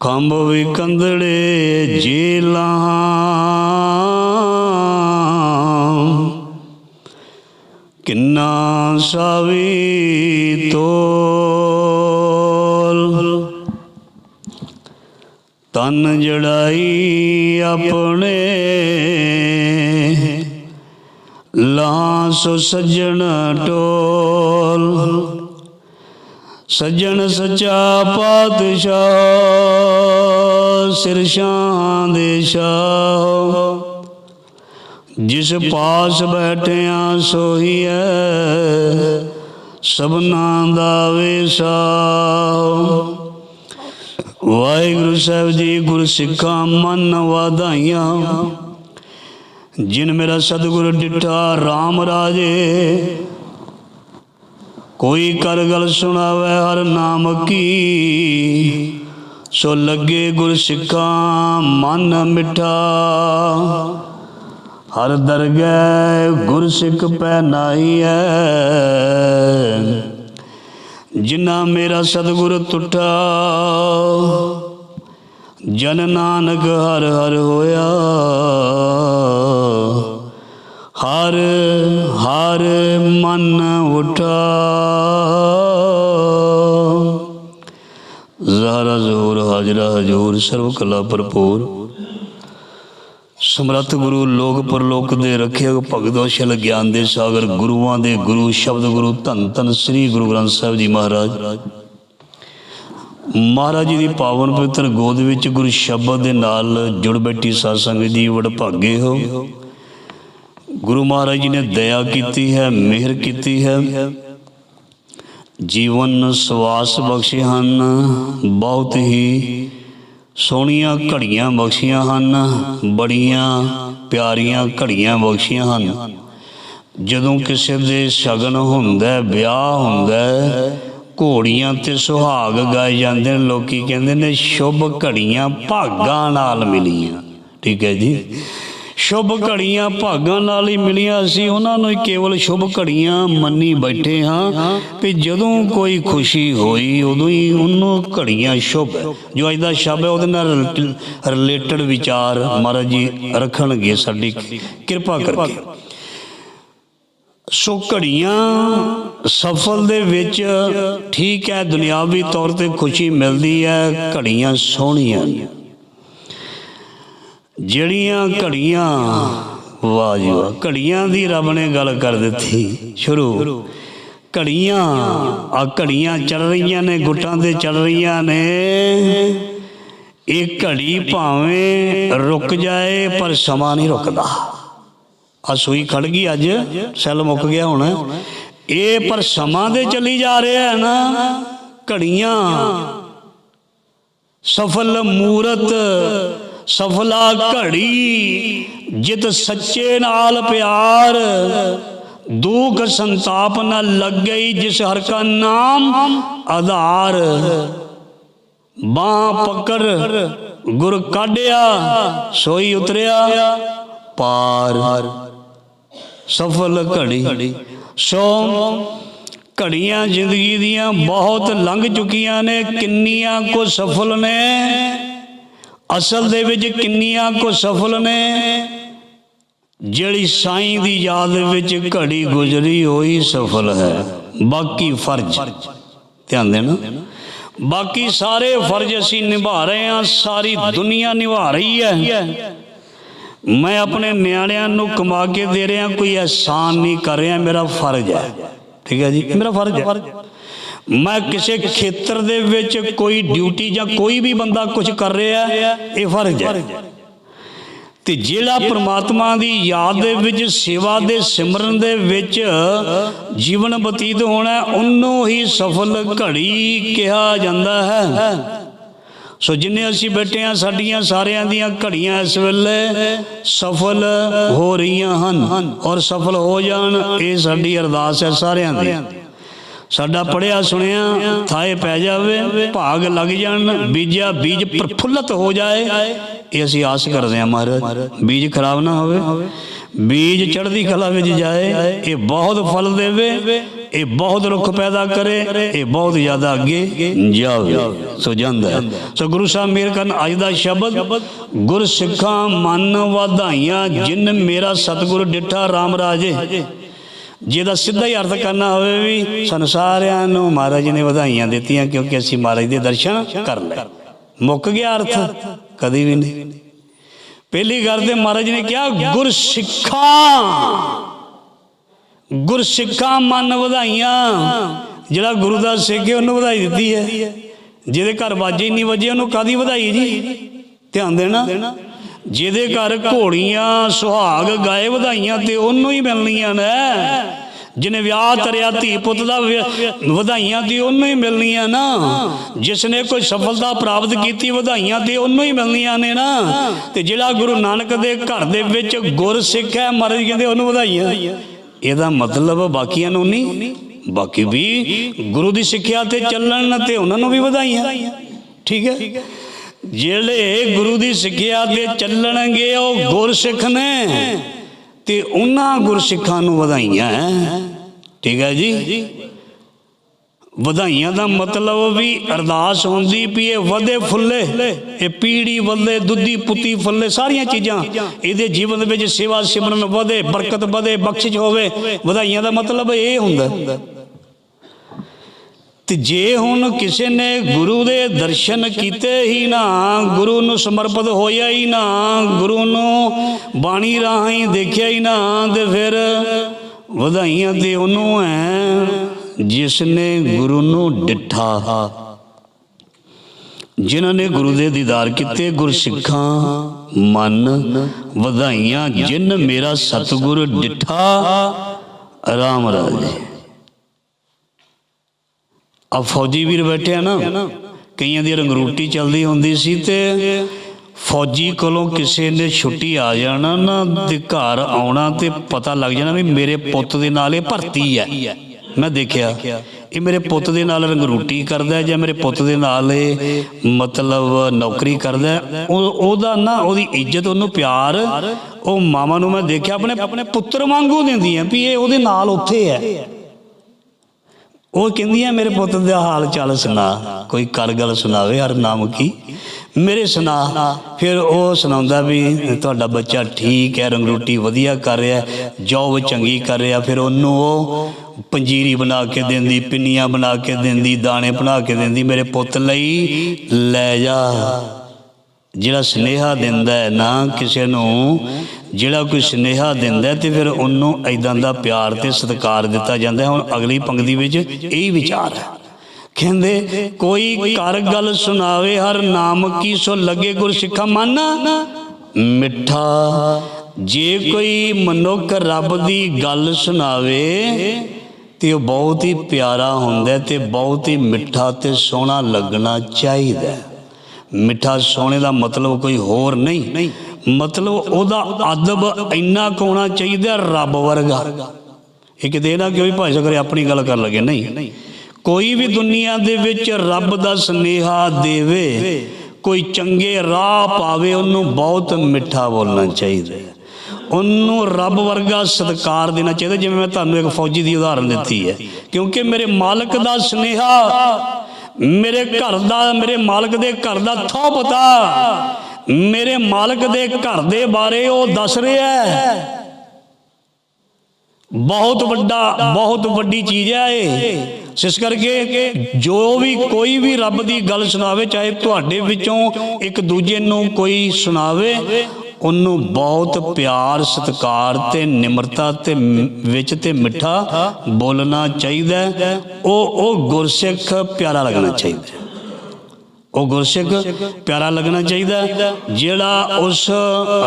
ਖੰਭ ਵੀ ਕੰਦੜੇ ਜੇਲਾਂ। ਕਿੰਨਾ ਸਾਵੀ ਤੋਲ। ਤਨ ਜੜਾਈ ਆਪਣੇ। ਲਾਸੋ ਸੱਜਣ ਟੋਲ। ਸੱਜਣ ਸੱਚਾ ਪਾਤਸ਼ਾਹ ਸਿਰਸ਼ਾਂ ਦੇ ਸ਼ਾਹ ਜਿਸ ਪਾਸ ਬੈਠਿਆ ਸੋਹੀਐ, ਸਭਨਾ ਦਾ ਵੇਸਾ ਵਾਹਿਗੁਰੂ ਸਾਹਿਬ ਜੀ ਗੁਰ ਸਿੱਖਾਂ ਮਨ ਵਾਧਾਈਆਂ। ਜਿਨ ਮੇਰਾ ਸਤਿਗੁਰ ਡਿਠਾ RAM ਰਾਜੇ ਕੋਈ ਕਰ ਗਲ ਸੁਣਾਵੇ ਹਰ ਨਾਮ ਕੀ? ਸੋ ਲੱਗੇ ਗੁਰ ਸਿੱਖਾਂ ਮਨ ਮਿਠਾ। ਹਰ ਦਰਗਹਿ ਗੁਰ ਸਿੱਖ ਪੈ ਨਾਈਐ ਜਿਨਾ ਮੇਰਾ ਸਤਿਗੁਰ ਟੁੱਟਾ ਜਨ ਨਾਨਕ ਹਰ ਹਰ ਹੋਇਆ। ਹਰ ਹਰ ਮਨ ਉਠਾ। ਜ਼ਹਰਾ ਜ਼ਹੂਰ, ਹਾਜ਼ਰਾ ਹਜੂਰ, ਸਰਵ ਕਲਾ ਭਰਪੂਰ। ਸਮਰੱਥ ਗੁਰੂ, ਲੋਕ ਪਰਲੋਕ ਦੇ ਰੱਖਿਅਕ ਭਗਤੋ ਸ਼ਲ ਗਿਆਨ ਦੇ ਸਾਗਰ, ਗੁਰੂਆਂ ਦੇ ਗੁਰੂ, ਸ਼ਬਦ ਗੁਰੂ, ਧੰਨ ਧੰਨ ਸ੍ਰੀ ਗੁਰੂ ਗ੍ਰੰਥ ਸਾਹਿਬ ਜੀ ਮਹਾਰਾਜ। ਮਹਾਰਾਜ ਜੀ ਦੀ ਪਾਵਨ ਪਵਿੱਤਰ ਗੋਦ ਵਿੱਚ ਗੁਰੂ ਸ਼ਬਦ ਦੇ ਨਾਲ ਜੁੜ ਬੈਠੀ ਸਾਧ ਸੰਗਤ ਜੀ, ਵਡਭਾਗੇ ਹੋ। ਗੁਰੂ ਮਹਾਰਾਜ ਜੀ ਨੇ ਦਇਆ ਕੀਤੀ ਹੈ, ਮਿਹਰ ਕੀਤੀ ਹੈ। ਜੀਵਨ ਸਵਾਸ ਬਖਸ਼ੇ ਹਨ, ਬਹੁਤ ਹੀ ਸੋਹਣੀਆਂ ਘੜੀਆਂ ਬਖਸ਼ੀਆਂ ਹਨ, ਬੜੀਆਂ ਪਿਆਰੀਆਂ ਘੜੀਆਂ ਬਖਸ਼ੀਆਂ ਹਨ। ਜਦੋਂ ਕਿਸੇ ਦੇ ਸ਼ਗਨ ਹੁੰਦਾ ਵਿਆਹ ਹੁੰਦਾ ਘੋੜੀਆਂ ਤੇ ਸੁਹਾਗ ਗਾਏ ਜਾਂਦੇ ਨੇ, ਲੋਕੀ ਕਹਿੰਦੇ ਨੇ, ਸ਼ੁਭ ਘੜੀਆਂ ਭਾਗਾਂ ਨਾਲ ਮਿਲੀਆਂ। ਠੀਕ ਹੈ ਜੀ। ਸ਼ੁਭ ਘੜੀਆਂ ਭਾਗਾਂ ਨਾਲ ਹੀ ਮਿਲੀਆਂ ਅਸੀਂ ਉਹਨਾਂ ਨੂੰ ਹੀ ਕੇਵਲ ਸ਼ੁਭ ਘੜੀਆਂ ਮੰਨੀ ਬੈਠੇ ਹਾਂ। ਕਿ ਜਦੋਂ ਕੋਈ ਖੁਸ਼ੀ ਹੋਈ, ਉਦੋਂ ਹੀ ਉਹਨੂੰ ਘੜੀਆਂ ਸ਼ੁਭ। ਜੋ ਅੱਜ ਦਾ ਸ਼ਬਦ ਹੈ, ਉਹਦੇ ਨਾਲ ਰਿਲੇਟਡ ਵਿਚਾਰ ਮਹਾਰਾਜ ਜੀ ਰੱਖਣਗੇ ਸਾਡੀ। ਕਿਰਪਾ ਕਰਕੇ। ਸੋ ਘੜੀਆਂ ਸਫਲ ਦੇ ਵਿੱਚ ਠੀਕ ਹੈ, ਦੁਨਿਆਵੀ ਤੌਰ ਤੇ ਖੁਸ਼ੀ ਮਿਲਦੀ ਹੈ, ਘੜੀਆਂ ਸੋਹਣੀਆਂ। ਜਿਹੜੀਆਂ ਘੜੀਆਂ ਵਾਹ ਜੀ ਵਾਹ ਘੜੀਆਂ ਦੀ ਰੱਬ ਨੇ ਗੱਲ ਕਰ ਦਿੱਤੀ, ਸ਼ੁਰੂ। ਘੜੀਆਂ ਆ ਘੜੀਆਂ ਚੱਲ ਰਹੀਆਂ ਨੇ, ਗੁੱਟਾਂ ਤੇ ਚੱਲ ਰਹੀਆਂ ਨੇ। ਇਹ ਘੜੀ ਭਾਵੇਂ ਰੁਕ ਜਾਏ, ਪਰ ਸਮਾਂ ਨਹੀਂ ਰੁਕਦਾ। ਆ ਸੂਈ ਖੜ ਗਈ ਅੱਜ, ਸੈੱਲ ਮੁੱਕ ਗਿਆ ਹੁਣ। ਇਹ ਪਰ ਸਮਾਂ ਦੇ ਚੱਲੀ ਜਾ ਰਿਹਾ ਹੈ ਨਾ, ਘੜੀਆਂ। ਸਫਲ ਮੂਰਤ ਸਫਲਾ ਘੜੀ, ਜਿਤ ਸੱਚੇ ਨਾਲ ਪਿਆਰ। ਦੁੱਖ ਸੰਤਾਪ ਨਾ ਲੱਗ ਗਈ ਜਿਸ ਹਰ ਕਾ ਨਾਮ ਆਧਾਰ। ਬਾਹ ਪਕੜ, ਗੁਰ ਕਾਢਿਆ, ਸੋਈ ਉਤਰਿਆ, ਪਾਰ। ਸਫਲ ਘੜੀ ਸੋ ਘੜੀਆਂ ਜ਼ਿੰਦਗੀ ਦੀਆਂ ਬਹੁਤ ਲੰਘ ਚੁੱਕੀਆਂ ਨੇ, ਕਿੰਨੀਆਂ ਕੋ ਸਫਲ ਨੇ। ਅਸਲ ਦੇ ਵਿੱਚ ਕਿੰਨੀਆਂ ਕੋ ਸਫਲ ਨੇ, ਜਿਹੜੀ ਸਾਈਂ ਦੀ ਯਾਦ ਵਿੱਚ ਘੜੀ ਗੁਜ਼ਰੀ ਹੋਈ ਸਫਲ ਹੈ। ਬਾਕੀ ਫਰਜ਼, ਧਿਆਨ ਦੇਣਾ। ਬਾਕੀ ਸਾਰੇ ਫਰਜ਼ ਅਸੀਂ ਨਿਭਾ ਰਹੇ ਹਾਂ, ਸਾਰੀ ਦੁਨੀਆ ਨਿਭਾ ਰਹੀ ਹੈ। ਮੈਂ ਆਪਣੇ ਨਿਆਣਿਆਂ ਨੂੰ ਕਮਾ ਕੇ ਦੇ ਰਿਹਾ, ਕੋਈ ਅਹਿਸਾਨ ਨਹੀਂ ਕਰ ਰਿਹਾ, ਮੇਰਾ ਫਰਜ਼ ਹੈ। ਠੀਕ ਹੈ ਜੀ? ਮੇਰਾ ਫਰਜ਼ ਹੈ। ਮੈਂ ਕਿਸੇ ਖੇਤਰ ਦੇ ਵਿੱਚ ਕੋਈ ਡਿਊਟੀ ਜਾਂ ਕੋਈ ਵੀ ਬੰਦਾ ਕੁਝ ਕਰ ਰਿਹਾ, ਇਹ ਫਰਜ਼ ਹੈ। ਤੇ ਜਿਹੜਾ ਪ੍ਰਮਾਤਮਾ ਦੀ ਯਾਦ ਦੇ ਵਿੱਚ, ਸੇਵਾ ਦੇ ਸਿਮਰਨ ਦੇ ਵਿੱਚ ਜੀਵਨ ਬਤੀਤ ਹੋਣਾ, ਉਹਨੂੰ ਹੀ ਸਫਲ ਘੜੀ ਕਿਹਾ ਜਾਂਦਾ ਹੈ। ਸੋ ਜਿੰਨੇ ਅਸੀਂ ਬੈਠੇ ਆ ਸਾਡੀਆਂ ਸਾਰਿਆਂ ਦੀਆਂ ਘੜੀਆਂ ਇਸ ਵੇਲੇ ਸਫਲ ਹੋ ਰਹੀਆਂ ਹਨ ਔਰ ਸਫਲ ਹੋ ਜਾਣ, ਇਹ ਸਾਡੀ ਅਰਦਾਸ ਹੈ ਸਾਰਿਆਂ ਦੀ। ਸਾਡਾ ਪੜਿਆ ਸੁਣਿਆ ਥਾਏ ਪੈ ਜਾਵੇ, ਭਾਗ ਲੱਗ ਜਾਣ, ਬੀਜਿਆ ਬੀਜ ਪ੍ਰਫੁੱਲਤ ਹੋ ਜਾਏ। ਇਹ ਅਸੀਂ ਆਸ ਕਰਦੇ ਹਾਂ ਮਹਾਰਾਜ, ਬੀਜ ਖਰਾਬ ਨਾ ਹੋਵੇ, ਬੀਜ ਚੜ੍ਹਦੀ ਕਲਾ ਵਿੱਚ ਜਾਏ, ਇਹ ਬਹੁਤ ਫਲ ਦੇਵੇ, ਇਹ ਬਹੁਤ ਰੁੱਖ ਪੈਦਾ ਕਰੇ, ਇਹ ਬਹੁਤ ਜ਼ਿਆਦਾ ਅੱਗੇ ਜਾਵੇ। ਸੋ ਜਾਂਦਾ ਸੋ ਗੁਰੂ ਸਾਹਿਬ ਮੇਰ ਕਰਨ ਅੱਜ ਦਾ ਸ਼ਬਦ, ਗੁਰ ਸਿੱਖਾਂ ਮਨ ਵਧਾਈਆਂ ਜਿਨ ਮੇਰਾ ਸਤਿਗੁਰ ਡਿਠਾ RAM ਰਾਜੇ। ਜਿਹਦਾ ਸਿੱਧਾ ਹੀ ਅਰਥ ਕਰਨਾ ਹੋਵੇ ਵੀ ਸਾਨੂੰ ਸਾਰਿਆਂ ਨੂੰ ਮਹਾਰਾਜ ਨੇ ਵਧਾਈਆਂ ਦਿੱਤੀਆਂ ਕਿਉਂਕਿ ਅਸੀਂ ਮਹਾਰਾਜ ਦੇ ਦਰਸ਼ਨ ਕਰ ਲਏ। ਮੁੱਕ ਗਿਆ ਅਰਥ? ਕਦੀ ਵੀ ਨਹੀਂ। ਪਹਿਲੀ ਗੱਲ ਤੇ ਮਹਾਰਾਜ ਨੇ ਕਿਹਾ ਗੁਰ ਸਿੱਖਾਂ ਗੁਰ ਸਿੱਖਾਂ ਮਨ ਵਧਾਈਆਂ। ਜਿਹੜਾ ਗੁਰੂ ਦਾ ਸਿੱਖ ਹੈ, ਉਹਨੂੰ ਵਧਾਈ ਦਿੱਤੀ ਹੈ। ਜਿਹਦੇ ਘਰ ਵਾਜੇ ਨਹੀਂ ਵਜੇ, ਉਹਨੂੰ ਕਾਦੀ ਵਧਾਈ ਜੀ? ਧਿਆਨ ਦੇਣਾ। ਜਿਹਦੇ ਘਰ ਘੋੜੀਆਂ, ਸੁਹਾਗ, ਗਾਏ ਵਧਾਈਆਂ ਤੇ ਉਹਨੂੰ ਹੀ ਮਿਲਣੀਆਂ ਨੇ। ਜਿਹਨੇ ਵਿਆਹ ਤਰਿਆ ਧੀ ਪੁੱਤ ਦਾ ਵਧਾਈਆਂ ਤੇ ਉਹਨੂੰ ਹੀ ਮਿਲਣੀਆਂ ਨਾ। ਜਿਸ ਨੇ ਕੋਈ ਸਫਲਤਾ ਪ੍ਰਾਪਤ ਕੀਤੀ, ਵਧਾਈਆਂ ਤੇ ਉਹਨੂੰ ਹੀ ਮਿਲਣੀਆਂ ਨੇ ਨਾ। ਤੇ ਜਿਹੜਾ ਗੁਰੂ ਨਾਨਕ ਦੇ ਘਰ ਦੇ ਵਿੱਚ ਗੁਰ ਸਿੱਖ ਹੈ, ਮਹਾਰਾਜ ਕਹਿੰਦੇ ਉਹਨੂੰ ਵਧਾਈਆਂ। ਇਹਦਾ ਮਤਲਬ ਬਾਕੀਆਂ ਨੂੰ ਨਹੀਂ, ਬਾਕੀ ਵੀ ਗੁਰੂ ਦੀ ਸਿੱਖਿਆ ਤੇ ਚੱਲਣ ਤੇ ਉਹਨਾਂ ਨੂੰ ਵੀ ਵਧਾਈਆਂ। ਠੀਕ ਹੈ? ਜਿਹੜੇ ਗੁਰੂ ਦੀ ਸਿੱਖਿਆ ਤੇ ਚੱਲਣਗੇ, ਉਹ ਗੁਰਸਿੱਖ ਨੇ। ਤੇ ਉਹਨਾਂ ਗੁਰਸਿੱਖਾਂ ਨੂੰ ਵਧਾਈਆਂ ਹੈ ਠੀਕ ਹੈ ਜੀ? ਵਧਾਈਆਂ ਦਾ ਮਤਲਬ ਵੀ ਅਰਦਾਸ ਹੁੰਦੀ ਵੀ ਇਹ ਵਧੇ ਫੁੱਲੇ, ਇਹ ਪੀੜੀ ਵੱਲੇ ਦੁੱਧੀ ਪੁੱਤੀ ਫੁੱਲੇ, ਸਾਰੀਆਂ ਚੀਜ਼ਾਂ। ਇਹਦੇ ਜੀਵਨ ਵਿੱਚ ਸੇਵਾ ਸਿਮਰਨ ਵਧੇ, ਬਰਕਤ ਵਧੇ, ਬਖਸ਼ਿਸ਼ ਹੋਵੇ। ਵਧਾਈਆਂ ਦਾ ਮਤਲਬ ਇਹ ਹੁੰਦਾ। ਤੇ ਜੇ ਹੁਣ ਕਿਸੇ ਨੇ ਗੁਰੂ ਦੇ ਦਰਸ਼ਨ ਕੀਤੇ ਹੀ ਨਾ, ਗੁਰੂ ਨੂੰ ਸਮਰਪਿਤ ਹੋਇਆ ਹੀ ਨਾ, ਗੁਰੂ ਨੂੰ ਬਾਣੀ ਰਾਹੀਂ ਦੇਖਿਆ ਹੀ ਨਾ, ਤੇ ਫਿਰ ਵਧਾਈਆਂ ਤੇ ਉਹਨੂੰ ਹੈ ਜਿਸ ਨੇ ਗੁਰੂ ਨੂੰ ਡਿੱਠਾ। ਜਿਨ੍ਹਾਂ ਨੇ ਗੁਰੂ ਦੇ ਦੀਦਾਰ ਕੀਤੇ ਗੁਰਸਿੱਖਾਂ, ਮਨ ਵਧਾਈਆਂ, ਜਿਨ ਮੇਰਾ ਸਤਿਗੁਰ ਡਿੱਠਾ, ਰਾਮ ਰਾਜੇ। ਆ ਫੌਜੀ ਵੀਰ ਬੈਠੇ ਆ ਨਾ, ਕਈਆਂ ਦੀ ਰੰਗਰੂਟੀ ਚੱਲਦੀ ਹੁੰਦੀ ਸੀ ਤੇ ਫੌਜੀ ਕੋਲੋਂ ਕਿਸੇ ਨੇ ਛੁੱਟੀ ਆ ਜਾਣਾ ਨਾ, ਤੇ ਘਰ ਆਉਣਾ ਤੇ ਪਤਾ ਲੱਗ ਜਾਣਾ ਵੀ ਮੇਰੇ ਪੁੱਤ ਦੇ ਨਾਲ ਇਹ ਭਰਤੀ ਹੈ। ਮੈਂ ਦੇਖਿਆ, ਇਹ ਮੇਰੇ ਪੁੱਤ ਦੇ ਨਾਲ ਰੰਗਰੂਟੀ ਕਰਦਾ ਜਾਂ ਮੇਰੇ ਪੁੱਤ ਦੇ ਨਾਲ ਇਹ ਮਤਲਬ ਨੌਕਰੀ ਕਰਦਾ ਉਹ, ਉਹਦਾ ਨਾ ਉਹਦੀ ਇੱਜ਼ਤ, ਉਹਨੂੰ ਪਿਆਰ, ਉਹ ਮਾਵਾਂ ਨੂੰ ਮੈਂ ਦੇਖਿਆ ਆਪਣੇ ਆਪਣੇ ਪੁੱਤਰ ਵਾਂਗੂ ਦਿੰਦੀ ਹੈ ਵੀ ਇਹ ਉਹਦੇ ਨਾਲ ਉੱਥੇ ਹੈ। ਉਹ ਕਹਿੰਦੀਆਂ ਮੇਰੇ ਪੁੱਤ ਦਾ ਹਾਲ ਚਾਲ ਸੁਣਾ। ਕੋਈ ਕਰ ਗੱਲ ਸੁਣਾਵੇ ਹਰ ਨਾਮ ਕੀ? ਮੇਰੇ ਸੁਣਾ। ਫਿਰ ਉਹ ਸੁਣਾਉਂਦਾ ਵੀ ਤੁਹਾਡਾ ਬੱਚਾ ਠੀਕ ਹੈ ਰੰਗਰੂਟੀ ਵਧੀਆ ਕਰ ਰਿਹਾ, ਜੋਬ ਚੰਗੀ ਕਰ ਰਿਹਾ। ਫਿਰ ਉਹਨੂੰ ਉਹ ਪੰਜੀਰੀ ਬਣਾ ਕੇ ਦਿੰਦੀ, ਪਿੰਨੀਆਂ ਬਣਾ ਕੇ ਦਿੰਦੀ, ਦਾਣੇ ਬਣਾ ਕੇ ਦਿੰਦੀ, ਮੇਰੇ ਪੁੱਤ ਲਈ ਲੈ ਜਾ। ਜਿਹੜਾ ਸਨੇਹਾ ਦਿੰਦਾ ਹੈ ਨਾ ਕਿਸੇ ਨੂੰ ਜਿਹੜਾ ਕੋਈ ਸਨੇਹਾ ਦਿੰਦਾ ਤੇ ਫਿਰ ਉਹਨੂੰ ਐਦਾਂ ਦਾ ਪਿਆਰ ਤੇ ਸਤਿਕਾਰ ਦਿੱਤਾ ਜਾਂਦਾ ਹੁਣ ਅਗਲੀ ਪੰਕਤੀ ਵਿੱਚ ਇਹ ਵਿਚਾਰ ਹੈ। ਕਹਿੰਦੇ, ਕੋਈ ਕਰ ਗੱਲ ਸੁਣਾਵੇ, ਹਰ ਨਾਮ ਕੀ ਸੋ ਲੱਗੇ ਗੁਰ ਸਿੱਖਾ ਮਨ? ਮਿੱਠਾ, ਜੇ ਕੋਈ ਮਨੁੱਖ ਰੱਬ ਦੀ ਗੱਲ ਸੁਣਾਵੇ ਤੇ ਉਹ ਬਹੁਤ ਹੀ ਪਿਆਰਾ ਹੁੰਦਾ ਤੇ ਬਹੁਤ ਹੀ ਮਿੱਠਾ ਤੇ ਸੋਹਣਾ ਲੱਗਣਾ ਚਾਹੀਦਾ ਮਿੱਠਾ ਸੋਹਣੇ ਦਾ ਮਤਲਬ ਕੋਈ ਹੋਰ ਨਹੀਂ। ਮਤਲਬ ਉਹਦਾ ਅਦਬ ਇੰਨਾ ਕੁ ਹੋਣਾ ਚਾਹੀਦਾ ਰੱਬ ਵਰਗਾ। ਇਹ ਕਿਤੇ ਨਾ ਕਿ ਵੀ ਭਾਈ ਸਕਰੇ ਆਪਣੀ ਗੱਲ ਕਰਨ ਲੱਗੇ, ਨਹੀਂ। ਕੋਈ ਵੀ ਦੁਨੀਆ ਦੇ ਵਿੱਚ ਰੱਬ ਦਾ ਸਨੇਹਾ ਦੇਵੇ, ਕੋਈ ਚੰਗੇ ਰਾਹ ਪਾਵੇ, ਉਹਨੂੰ ਬਹੁਤ ਮਿੱਠਾ ਬੋਲਣਾ ਚਾਹੀਦਾ ਉਹਨੂੰ ਰੱਬ ਵਰਗਾ ਸਤਿਕਾਰ ਦੇਣਾ ਚਾਹੀਦਾ, ਜਿਵੇਂ ਮੈਂ ਤੁਹਾਨੂੰ ਇੱਕ ਫੌਜੀ ਦੀ ਉਦਾਹਰਨ ਦਿੱਤੀ ਹੈ। ਕਿਉਂਕਿ ਮੇਰੇ ਮਾਲਕ ਦਾ ਸਨੇਹਾ, ਮੇਰੇ ਘਰ ਦਾ, ਮੇਰੇ ਮਾਲਕ ਦੇ ਘਰ ਦਾ ਥੋ ਪਤਾ ਮੇਰੇ ਮਾਲਕ ਦੇ ਘਰ ਦੇ ਬਾਰੇ ਉਹ ਦੱਸ ਰਿਹਾ ਹੈ। ਬਹੁਤ ਵੱਡਾ, ਬਹੁਤ ਵੱਡੀ ਚੀਜ਼ ਹੈ ਇਹ। ਇਸ ਕਰਕੇ ਜੋ ਵੀ ਕੋਈ ਵੀ ਰੱਬ ਦੀ ਗੱਲ ਸੁਣਾਵੇ, ਚਾਹੇ ਤੁਹਾਡੇ ਵਿੱਚੋਂ ਇੱਕ ਦੂਜੇ ਨੂੰ ਕੋਈ ਸੁਣਾਵੇ, ਉਹਨੂੰ ਬਹੁਤ ਪਿਆਰ, ਸਤਿਕਾਰ ਤੇ ਨਿਮਰਤਾ ਤੇ ਵਿੱਚ ਤੇ ਮਿੱਠਾ ਬੋਲਣਾ ਚਾਹੀਦਾ ਉਹ ਉਹ ਗੁਰਸਿੱਖ ਪਿਆਰਾ ਲੱਗਣਾ ਚਾਹੀਦਾ ਉਹ ਗੁਰਸਿੱਖ ਪਿਆਰਾ ਲੱਗਣਾ ਚਾਹੀਦਾ ਜਿਹੜਾ ਉਸ